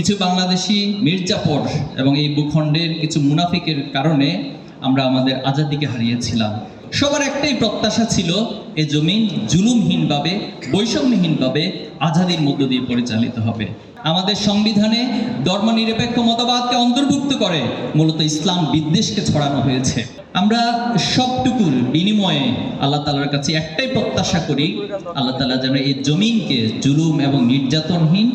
কিছু বাংলাদেশি মির্জাপর এবং এই ভূখণ্ডের কিছু মুনাফিকের কারণে আমরা আমাদের আজাদিকে হারিয়েছিলাম। সবার একটাই প্রত্যাশা ছিল, এ জমিন জুলুমহীনভাবে, বৈষম্যহীনভাবে আজাদির মধ্য দিয়ে পরিচালিত হবে। আমাদের সংবিধানে ধর্মনিরপেক্ষ মতবাদকে অন্তর্ভুক্ত করে মূলত ইসলাম বিদ্বেষকে ছড়ানো হয়েছে। আমরা সবটুকুর বিনিময়ে আল্লাহ তালার কাছে একটাই প্রত্যাশা করি, আল্লাহ তালা যেন এই জমিনকে জুলুম এবং নির্যাতনহীন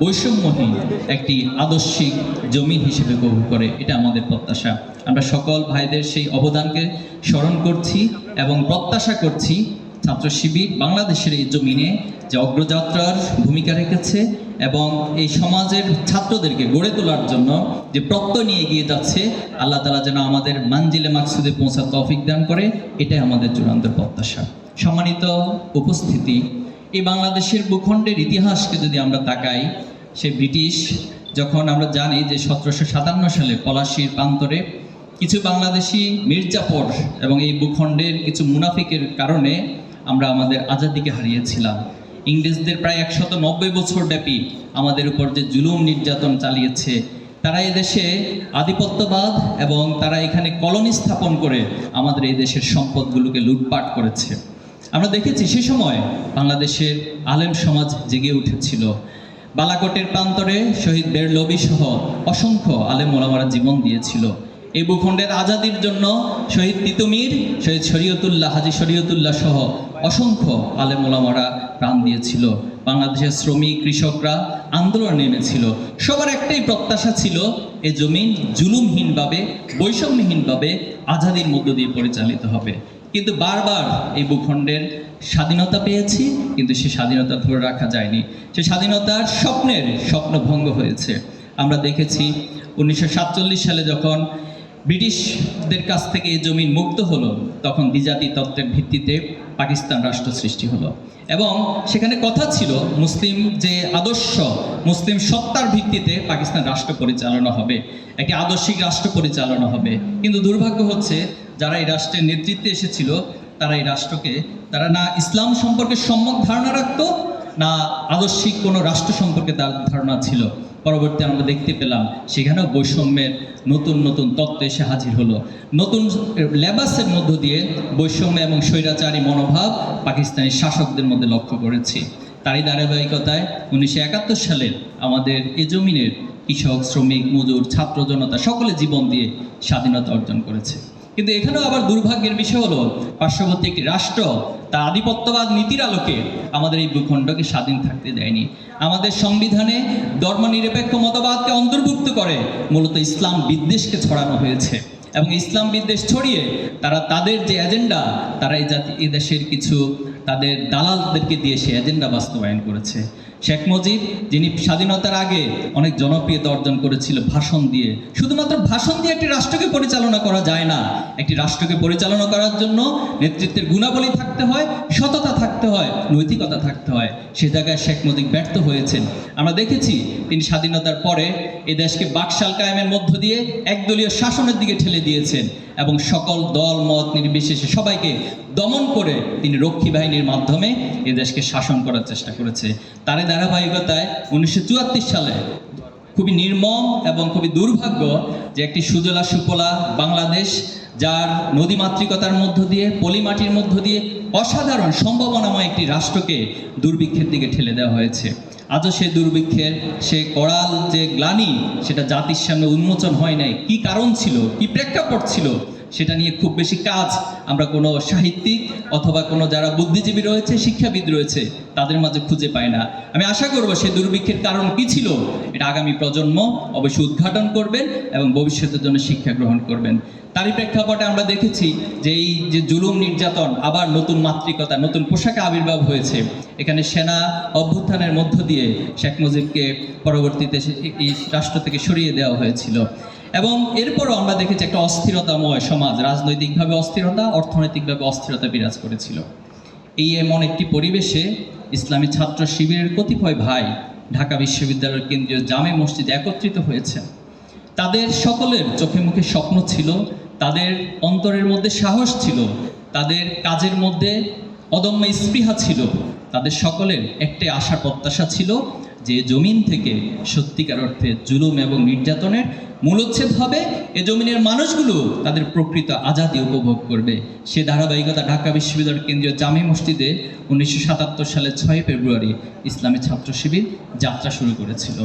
বৈষম্যহীন একটি আদর্শিক জমি হিসেবে কবুল করে, এটা আমাদের প্রত্যাশা। আমরা সকল ভাইদের সেই অবদানকে স্মরণ করছি এবং প্রত্যাশা করছি ছাত্র শিবির বাংলাদেশের এই জমিনে যে অগ্রযাত্রার ভূমিকা রেখেছে এবং এই সমাজের ছাত্রদেরকে গড়ে তোলার জন্য যে প্রত্যয় নিয়ে এগিয়ে যাচ্ছে, আল্লাহ তালা যেন আমাদের মানজিলে মাকসুদে পৌঁছার তৌফিক দান করে, এটাই আমাদের চূড়ান্ত প্রত্যাশা। সম্মানিত উপস্থিতি, এই বাংলাদেশের ভূখণ্ডের ইতিহাসকে যদি আমরা তাকাই সে ব্রিটিশ, যখন আমরা জানি যে সতেরোশো সাতান্ন সালে পলাশির প্রান্তরে কিছু বাংলাদেশি মির্জাপর এবং এই ভূখণ্ডের কিছু মুনাফিকের কারণে আমরা আমাদের আজাদিকে হারিয়েছিলাম। ইংরেজদের প্রায় একশত নব্বই বছর ব্যাপী আমাদের উপর যে জুলুম নির্যাতন চালিয়েছে, তারা এদেশে আধিপত্যবাদ এবং তারা এখানে কলোনি স্থাপন করে আমাদের এই দেশের সম্পদগুলোকে লুটপাট করেছে। আমরা দেখেছি সে সময় বাংলাদেশের আলেম সমাজ জেগে উঠেছিল। বালাকোটের প্রান্তরে শহীদ বেরলবি সহ অসংখ্য আলেম ওলামারা জীবন দিয়েছিল। এই ভূখণ্ডের আজাদির জন্য শহীদ তিতুমির, শহীদ শরীয়তুল্লাহ, হাজি শরীয়তুল্লাহ সহ অসংখ্য আলেম ওলামারা প্রাণ দিয়েছিল। বাংলাদেশের শ্রমিক, কৃষকরা আন্দোলন নেমেছিল। সবার একটাই প্রত্যাশা ছিল, এ জমিন জুলুমহীনভাবে, বৈষম্যহীনভাবে আজাদির মধ্য দিয়ে পরিচালিত হবে। কিন্তু বারবার এই ভূখণ্ডের স্বাধীনতা পেয়েছি, কিন্তু সে স্বাধীনতা ধরে রাখা যায়নি। সে স্বাধীনতার স্বপ্নের স্বপ্ন ভঙ্গ হয়েছে। আমরা দেখেছি উনিশশো সাতচল্লিশ সালে যখন ব্রিটিশদের কাছ থেকে এই জমিন মুক্ত হলো, তখন দ্বিজাতি তত্ত্বের ভিত্তিতে পাকিস্তান রাষ্ট্র সৃষ্টি হলো। এবং সেখানে কথা ছিল মুসলিম যে আদর্শ, মুসলিম সত্তার ভিত্তিতে পাকিস্তান রাষ্ট্র পরিচালনা হবে, একটি আদর্শিক রাষ্ট্র পরিচালনা হবে। কিন্তু দুর্ভাগ্য হচ্ছে, যারা এই রাষ্ট্রের নেতৃত্বে এসেছিল তারা এই রাষ্ট্রকে, তারা না ইসলাম সম্পর্কে সম্যক ধারণা রাখতো, না আদর্শিক কোনো রাষ্ট্র সম্পর্কে তার ধারণা ছিল। পরবর্তী আমরা দেখতে পেলাম, সেখানেও বৈষম্যের নতুন নতুন তত্ত্ব এসে হাজির হলো। নতুন লেবাসের মধ্য দিয়ে বৈষম্য এবং স্বৈরাচারী মনোভাব পাকিস্তানি শাসকদের মধ্যে লক্ষ্য করেছি। তারই ধারাবাহিকতায় উনিশশো একাত্তর সালে আমাদের এ জমিনের কৃষক, শ্রমিক, মজুর, ছাত্র, জনতা সকলে জীবন দিয়ে স্বাধীনতা অর্জন করেছে। কিন্তু এখানেও আবার দুর্ভাগ্যের বিষয় হলো, পার্শ্ববর্তী একটি রাষ্ট্র, তার আধিপত্যবাদ নীতির আলোকে আমাদের এই ভূখণ্ডকে স্বাধীন থাকতে দেয়নি। আমাদের সংবিধানে ধর্মনিরপেক্ষ মতবাদকে অন্তর্ভুক্ত করে মূলত ইসলাম বিদ্বেষকে ছড়ানো হয়েছে। এবং ইসলাম বিদ্বেষ ছড়িয়ে তারা তাদের যে এজেন্ডা, তারা এই জাতি এই দেশের কিছু তাদের দালালদেরকে দিয়ে সে এজেন্ডা বাস্তবায়ন করেছে। শেখ মুজিব, যিনি স্বাধীনতার আগে অনেক জনপ্রিয়তা অর্জন করেছিল ভাষণ দিয়ে। শুধুমাত্র ভাষণ দিয়ে একটি রাষ্ট্রকে পরিচালনা করা যায় না। একটি রাষ্ট্রকে পরিচালনা করার জন্য নেতৃত্বের গুণাবলী থাকতে হয়, সততা থাকতে হয়, নৈতিকতা থাকতে হয়। সে জায়গায় শেখ মুজিব ব্যর্থ হয়েছেন। আমরা দেখেছি তিনি স্বাধীনতার পরে এই দেশকে বাকশাল কায়েমের মধ্য দিয়ে একদলীয় শাসনের দিকে ঠেলে দিয়েছেন এবং সকল দল, মত নির্বিশেষে সবাইকে দমন করে তিনি রক্ষী বাহিনীর মাধ্যমে এ দেশকে শাসন করার চেষ্টা করেছে। তারই ধারাবাহিকতায় উনিশশো সালে খুবই নির্মম এবং খুবই দুর্ভাগ্য যে একটি সুজলা সুফলা বাংলাদেশ, যার নদীমাতৃকতার মধ্য দিয়ে পলিমাটির মধ্য দিয়ে অসাধারণ, সম্ভাবনাময় একটি রাষ্ট্রকে দুর্ভিক্ষের দিকে ঠেলে দেওয়া হয়েছে। আজও সে দুর্ভিক্ষের সে করাল যে গ্লানি, সেটা জাতির সামনে উন্মোচন হয় নাই। কি কারণ ছিল? কি প্রেক্ষাপট ছিল? সেটা নিয়ে খুব বেশি কাজ আমরা কোনো সাহিত্যিক অথবা কোনো যারা বুদ্ধিজীবী রয়েছে, শিক্ষাবিদ রয়েছে, তাদের মাঝে খুঁজে পাই না। আমি আশা করব সেই দুর্ভিক্ষের কারণ কি ছিল, এটা আগামী প্রজন্ম অবশ্যই উদ্ঘাটন করবেন এবং ভবিষ্যতের জন্য শিক্ষা গ্রহণ করবেন। তারই প্রেক্ষাপটে আমরা দেখেছি যে এই যে জুলুম নির্যাতন, আবার নতুন মাতৃকতা, নতুন পোশাকে আবির্ভাব হয়েছে। এখানে সেনা অভ্যুত্থানের মধ্য দিয়ে শেখ মুজিবকে পরবর্তীতে এই রাষ্ট্র থেকে সরিয়ে দেওয়া হয়েছিল। এবং এরপরও আমরা দেখেছি একটা অস্থিরতাময় সমাজ, রাজনৈতিকভাবে অস্থিরতা, অর্থনৈতিকভাবে অস্থিরতা বিরাজ করেছিল। এই এমন একটি পরিবেশে ইসলামী ছাত্র শিবিরের কতিপয় ভাই ঢাকা বিশ্ববিদ্যালয়ের কেন্দ্রীয় জামে মসজিদে একত্রিত হয়েছেন। তাদের সকলের চোখে মুখে স্বপ্ন ছিল, তাদের অন্তরের মধ্যে সাহস ছিল, তাদের কাজের মধ্যে অদম্য স্পৃহা ছিল, তাদের সকলের একটি আশা প্রত্যাশা ছিল যে জমিন থেকে সত্যিকার অর্থে জুলুম এবং নির্যাতনের মূলোচ্ছেদ হবে, এ জমিনের মানুষগুলো তাদের প্রকৃত আজাদি উপভোগ করবে। সে ধারাবাহিকতা ঢাকা বিশ্ববিদ্যালয়ের কেন্দ্রীয় জামে মসজিদে উনিশশো সালের ছয় ফেব্রুয়ারি ইসলামী ছাত্র শিবির যাত্রা শুরু করেছিল।